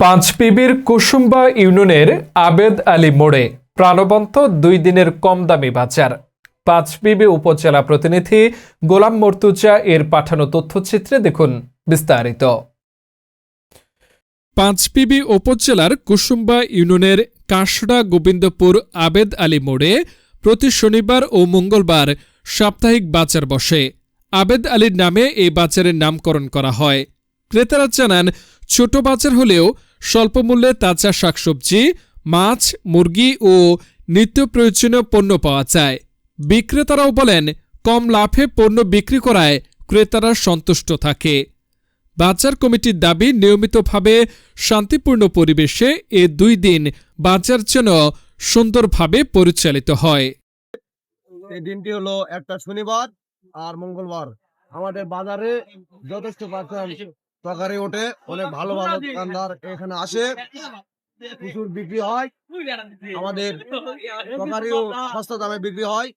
পাঁচপিবির কুসুম্বা ইউনিয়নের আবেদ আলী মোড়ে প্রাণবন্ত দুই দিনের কম দামি বাজার পাঁচপিবি উপজেলা প্রতিনিধি গোলাম মর্তুজা এর পাঠানো তথ্যচিত্রে দেখুন বিস্তারিত। পাঁচপিবি উপজেলার কুসুম্বা ইউনিয়নের কাশড়া গোবিন্দপুর আবেদ আলী মোড়ে প্রতি শনিবার ও মঙ্গলবার সাপ্তাহিক বাজার বসে। আবেদ আলীর নামে এই বাজারের নামকরণ করা হয়। ক্রেতারা জানান, ছোট বাজার হলেও স্বল্প মূল্যে তাজা শাকসবজি, মাছ, মুরগি ও নিত্য প্রয়োজনীয় পণ্য পাওয়া যায়। বিক্রেতারাও বলেন, কম লাভে পণ্য বিক্রি করায় ক্রেতারা সন্তুষ্ট থাকে। বাজার কমিটির দাবি, নিয়মিতভাবে শান্তিপূর্ণ পরিবেশে এ দুই দিন বাজার যেন সুন্দরভাবে পরিচালিত হয়। এই দিনটি হলো একটা শনিবার আর মঙ্গলবার। আমাদের বাজারে যথেষ্ট তরকারি ওঠে অনেক ভালো ভালো দোকানদার এখানে আসে। প্রচুর বিক্রি হয়। আমাদের তরকারিও সস্তা দামে বিক্রি হয়।